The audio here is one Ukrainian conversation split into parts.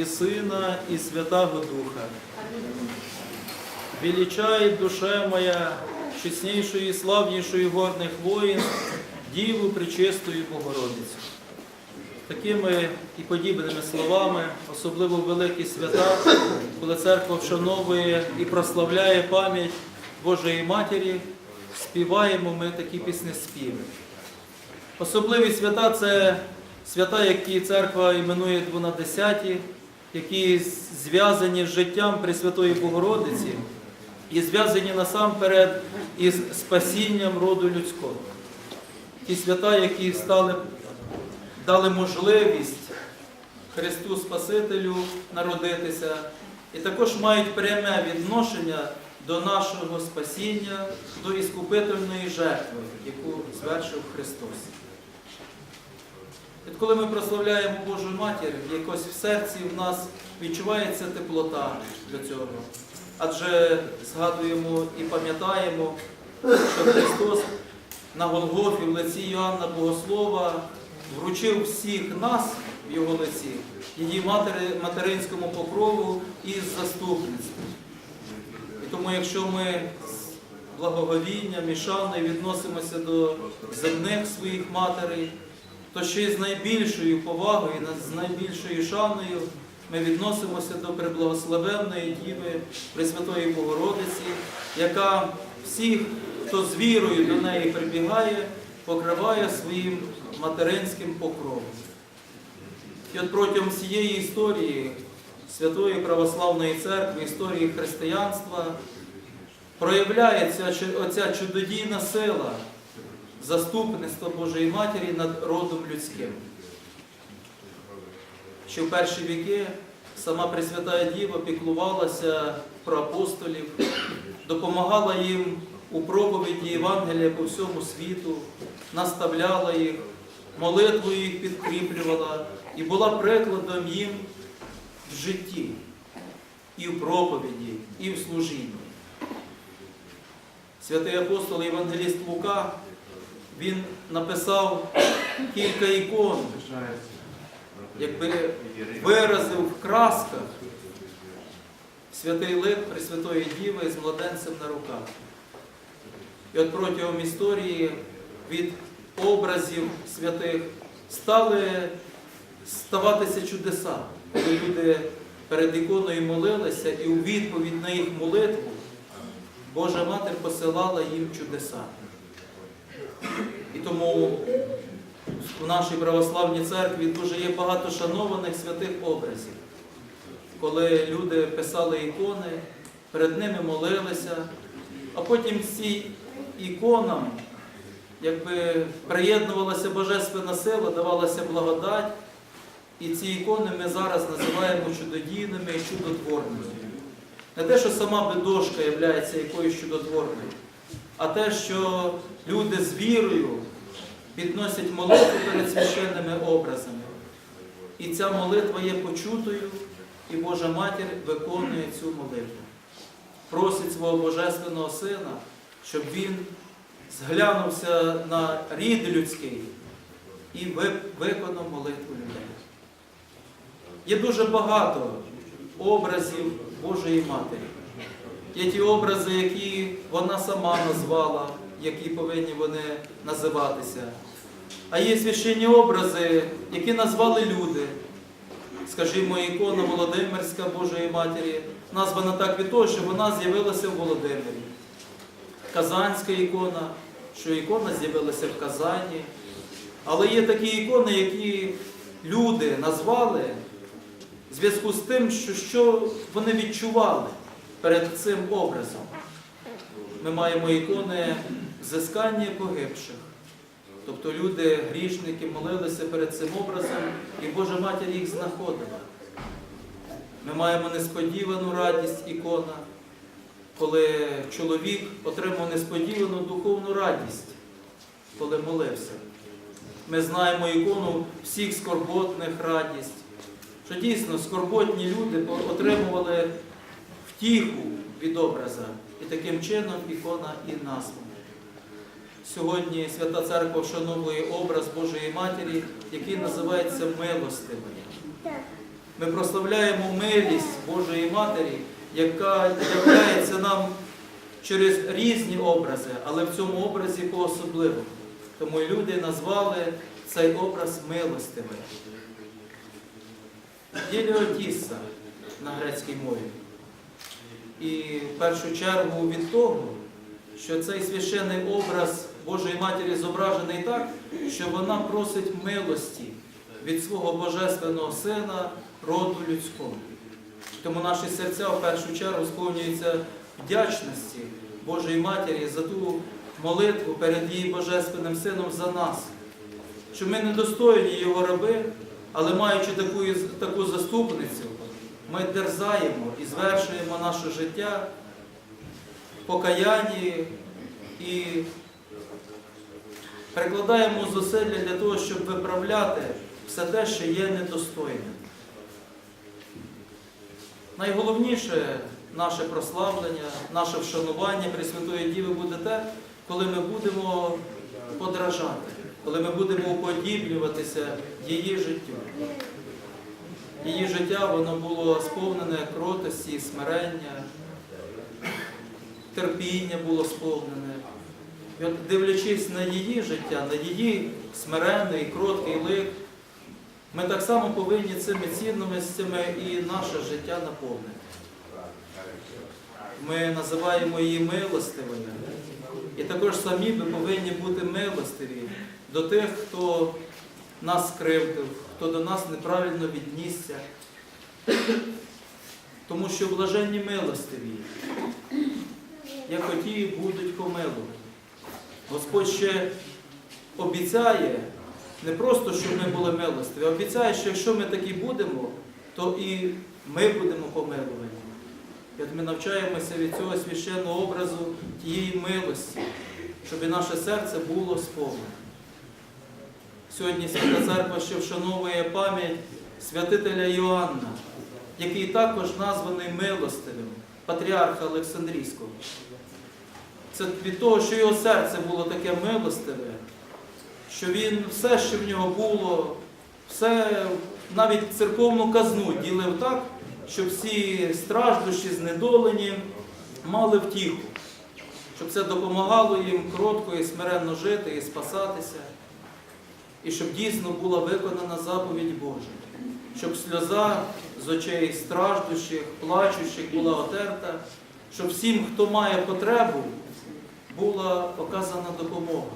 і Сина, і Святого Духа. Величай, душа моя, чеснейшую і славнішою горних воїн, Діву Пречистою Богородицю. Такими і подібними словами, особливо великі свята, коли церква вшановує і прославляє пам'ять Божої Матері, співаємо ми такі пісні співи. Особливі свята це свята, які церква іменує двонадесяті, які зв'язані з життям Пресвятої Богородиці і зв'язані насамперед із спасінням роду людського. Ті свята, які стали, дали можливість Христу Спасителю народитися, і також мають пряме відношення до нашого спасіння, до іскупительної жертви, яку звершив Христос. От коли ми прославляємо Божу Матір, якось в серці в нас відчувається теплота до цього. Адже згадуємо і пам'ятаємо, що Христос на Голгофі в лиці Йоанна Богослова вручив всіх нас в його лиці, її матери, материнському покрову і заступництвом. І тому, якщо ми з благоговінням і шаною відносимося до земних своїх матерей, то ще й з найбільшою повагою, з найбільшою шаною ми відносимося до преблагословенної Діви Пресвятої Богородиці, яка всіх, хто з вірою до неї прибігає, покриває своїм материнським покровом. І от протягом всієї історії Святої Православної Церкви, історії християнства, проявляється оця чудодійна сила заступництва Божої Матері над родом людським. Ще в перші віки сама Пресвята Діва піклувалася про апостолів, допомагала їм у проповіді Євангелія по всьому світу, наставляла їх, молитвою їх підкріплювала і була прикладом їм в житті, і в проповіді, і в служінні. Святий апостол Євангеліст Лука, він написав кілька ікон, якби виразив в красках святий лик Пресвятої Діви з младенцем на руках. І от протягом історії від образів святих стали ставатися чудеса, коли люди перед іконою молилися і у відповідь на їх молитву Божа Матір посилала їм чудеса. І тому в нашій православній церкві дуже є багато шанованих святих образів, коли люди писали ікони, перед ними молилися, а потім ці іконам якби приєднувалася божественна сила, давалася благодать. І ці ікони ми зараз називаємо чудодійними і чудотворними. Не те, що сама бедошка є якоюсь чудотворною, а те, що люди з вірою підносять молитву перед священними образами. І ця молитва є почутою, і Божа Матір виконує цю молитву. Просить свого Божественного Сина, щоб він зглянувся на рід людський і виконав молитву людей. Є дуже багато образів Божої Матері. Є ті образи, які вона сама назвала, які повинні вони називатися. А є священні образи, які назвали люди. Скажімо, ікона Володимирська Божої Матері названа так від того, що вона з'явилася в Володимирі. Казанська ікона, що ікона з'явилася в Казані. Але є такі ікони, які люди назвали в зв'язку з тим, що, що вони відчували перед цим образом. Ми маємо ікони взискання погибших. Тобто люди, грішники, молилися перед цим образом, і Божа Матір їх знаходила. Ми маємо несподівану радість ікона, коли чоловік отримав несподівану духовну радість, коли молився. Ми знаємо ікону всіх скорботних радість, що дійсно скорботні люди отримували втіху від образа. І таким чином ікона і названа. Сьогодні Свята Церква вшановує образ Божої Матері, який називається милостивою. Ми прославляємо милість Божої Матері, яка являється нам через різні образи, але в цьому образі по-особливому. Тому люди назвали цей образ милостивий. Єліотіса на грецькій мові. І в першу чергу від того, що цей священний образ Божої Матері зображений так, що вона просить милості від свого Божественного Сина роду людського. Тому наші серця в першу чергу сповнюються вдячності Божої Матері за ту молитву перед її Божественним Сином за нас, що ми недостойні Його раби, але маючи таку, таку заступницю, ми дерзаємо і звершуємо наше життя в покаянні і прикладаємо зусилля для того, щоб виправляти все те, що є недостойним. Найголовніше наше прославлення, наше вшанування Пресвятої Діви буде те, коли ми будемо подражати, коли ми будемо уподіблюватися її життю. Її життя воно було сповнене кротості, смирення, терпіння було сповнене. І от дивлячись на її життя, на її смиренний, кроткий лик, ми так само повинні цими цінностями і наше життя наповнити. Ми називаємо її милостивою. І також самі ми повинні бути милостиві до тих, хто нас скривдив, хто до нас неправильно віднісся. Тому що блаженні милостиві, як оті будуть помилувані. Господь ще обіцяє не просто, щоб ми були милостиві, а обіцяє, що якщо ми такі будемо, то і ми будемо помилувані. От ми навчаємося від цього священного образу тієї милості, щоб і наше серце було сповнене. Сьогодні Свята Церква ще вшановує пам'ять святителя Йоанна, який також названий милостивим, патріарха Олександрійського. Це від того, що його серце було таке милостиве, що він все, що в нього було, все, навіть церковну казну ділив так, щоб всі страждущі, знедолені мали втіху, щоб це допомагало їм кротко і смиренно жити і спасатися, і щоб дійсно була виконана заповідь Божа, щоб сльоза з очей страждущих, плачущих була отерта, щоб всім, хто має потребу, була оказана допомога.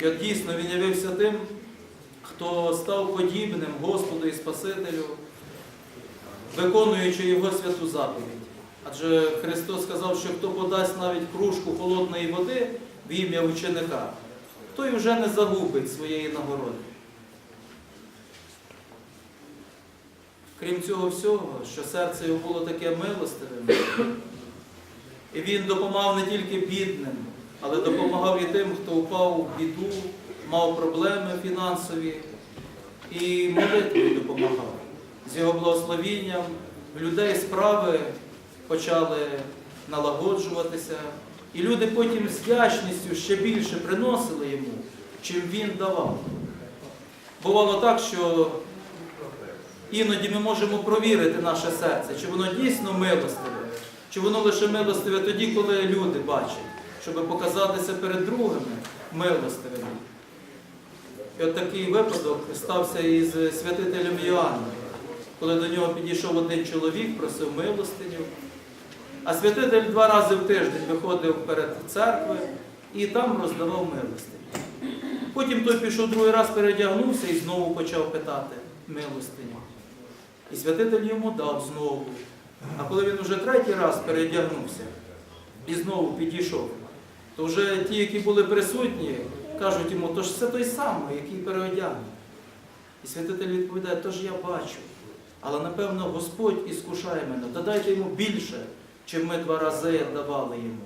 І от дійсно він явився тим, хто став подібним Господу і Спасителю, виконуючи Його святу заповідь. Адже Христос сказав, що хто подасть навіть кружку холодної води в ім'я ученика, той вже не загубить своєї нагороди. Крім цього всього, що серце його було таке милостивим, і він допомагав не тільки бідним, але допомагав і тим, хто впав у біду, мав проблеми фінансові, і молитвою допомагав. З його благословінням людей справи почали налагоджуватися, і люди потім з вдячністю ще більше приносили йому, чим він давав. Бувало так, що іноді ми можемо провірити наше серце, чи воно дійсно милостиве, чи воно лише милостиве тоді, коли люди бачать, щоб показатися перед другими милостивими. І от такий випадок стався із святителем Іоанном, коли до нього підійшов один чоловік, просив милостиню. А святитель два рази в тиждень виходив перед церквою і там роздавав милостиню. Потім той пішов другий раз, передягнувся і знову почав питати милостиню. І святитель йому дав знову. А коли він вже третій раз передягнувся і знову підійшов, то вже ті, які були присутні, кажуть йому, то ж це той самий, який переодягнув. І святитель відповідає, то ж я бачу. Але напевно Господь іскушає мене, додайте йому більше, чим ми два рази давали йому.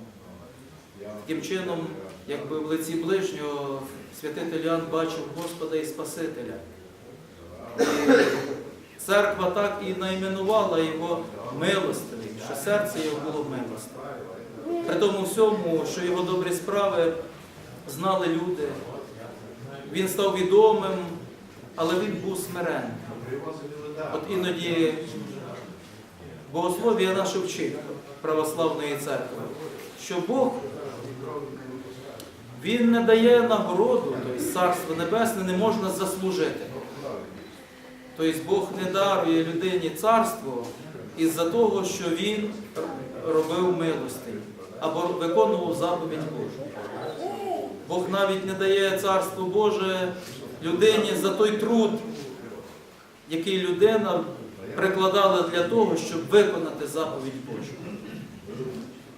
Таким чином, якби в лиці ближнього святитель Іоанн бачив Господа і Спасителя. Церква так і найменувала його милостивим, що серце його було милостиве. При тому всьому, що його добрі справи знали люди, він став відомим, але він був смиренним. От іноді богослов'я наше вчить православної церкви, що Бог Він не дає нагороду, тобто Царство Небесне не можна заслужити. Тобто Бог не дарує людині царство із-за того, що він робив милостиню або виконував заповідь Божу. Бог навіть не дає царство Боже людині за той труд, який людина прикладала для того, щоб виконати заповідь Божу.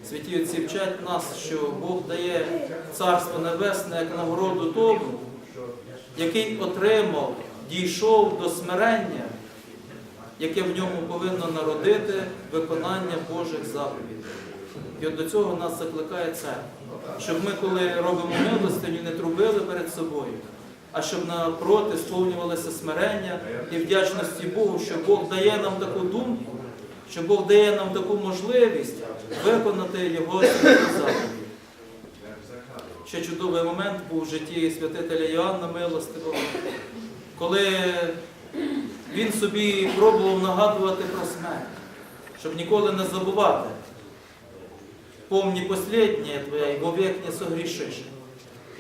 Святі отці вчать нас, що Бог дає Царство Небесне як нагороду тому, який отримав, дійшов до смирення, яке в ньому повинно народити виконання Божих заповідей. І от до цього нас закликає церква, щоб ми, коли робимо милостиню, не трубили перед собою, а щоб напроти сповнювалося смирення і вдячності Богу, що Бог дає нам таку думку, що Бог дає нам таку можливість виконати Його святі заповіді. Ще чудовий момент був в житті святителя Іоанна Милостивого, коли він собі пробував нагадувати про смерть, щоб ніколи не забувати. Помні посліднє твоє, і вовек не согрішиш.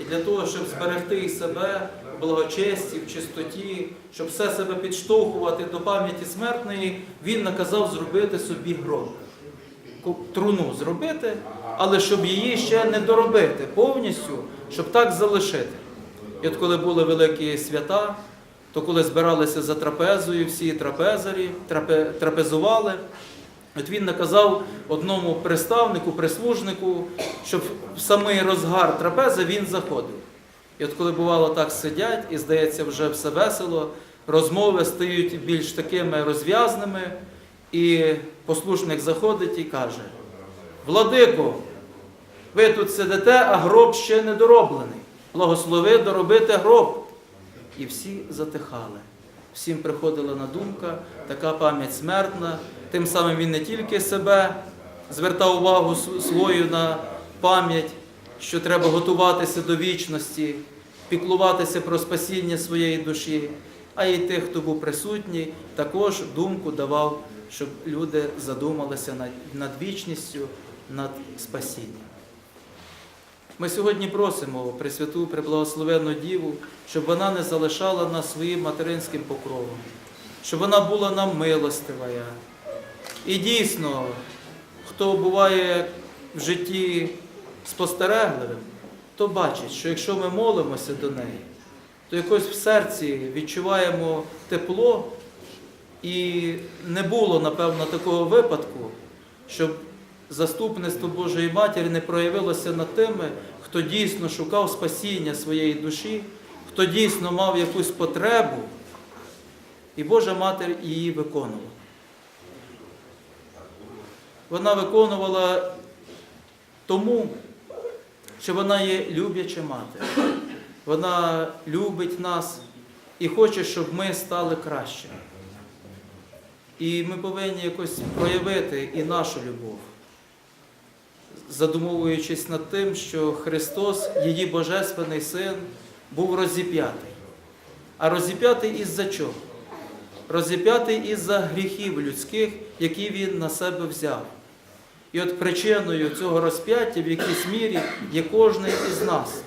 І для того, щоб зберегти себе в благочесті, в чистоті, щоб все себе підштовхувати до пам'яті смертної, він наказав зробити собі гроб. Труну зробити, але щоб її ще не доробити повністю, щоб так залишити. І от коли були великі свята, то коли збиралися за трапезою, всі трапезарі, трапе, трапезували, От він наказав одному приставнику, прислужнику, щоб в самий розгар трапези він заходив. І от коли бувало так сидять, і здається, вже все весело, розмови стають більш такими розв'язними, і послушник заходить і каже: Владико, ви тут сидите, а гроб ще не дороблений. Благослови доробити гроб. І всі затихали. Всім приходила на думка, така пам'ять смертна. Тим самим він не тільки себе звертав увагу свою на пам'ять, що треба готуватися до вічності, піклуватися про спасіння своєї душі, а й тих, хто був присутній, також думку давав, щоб люди задумалися над, вічністю, над спасінням. Ми сьогодні просимо Пресвяту Преблагословенну Діву, щоб вона не залишала нас своїм материнським покровом, щоб вона була нам милостивая. І дійсно, хто буває в житті спостерегливим, то бачить, що якщо ми молимося до неї, то якось в серці відчуваємо тепло, і не було, напевно, такого випадку, щоб заступництво Божої Матері не проявилося над тими, хто дійсно шукав спасіння своєї душі, хто дійсно мав якусь потребу, і Божа Матір її виконувала. Вона виконувала тому, що вона є любляча мати. Вона любить нас і хоче, щоб ми стали кращими. І ми повинні якось проявити і нашу любов, задумовуючись над тим, що Христос, її Божественний Син, був розіп'ятий. А розіп'ятий із-за чого? Розіп'ятий із-за гріхів людських, які Він на себе взяв. І от причиною цього розп'яття в якійсь мірі є кожний із нас.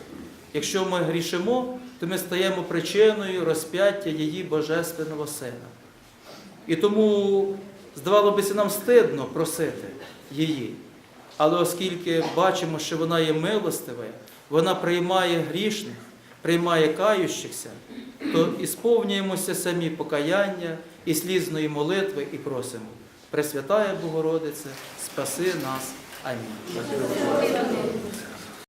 Якщо ми грішимо, то ми стаємо причиною розп'яття її Божественного Сина. І тому, здавало бися, нам стидно просити її. Але оскільки бачимо, що вона є милостива, вона приймає грішних, приймає каючихся, то і сповнюємося самі покаяння і слізної молитви і просимо. Пресвятая Богородице, спаси нас. Амінь.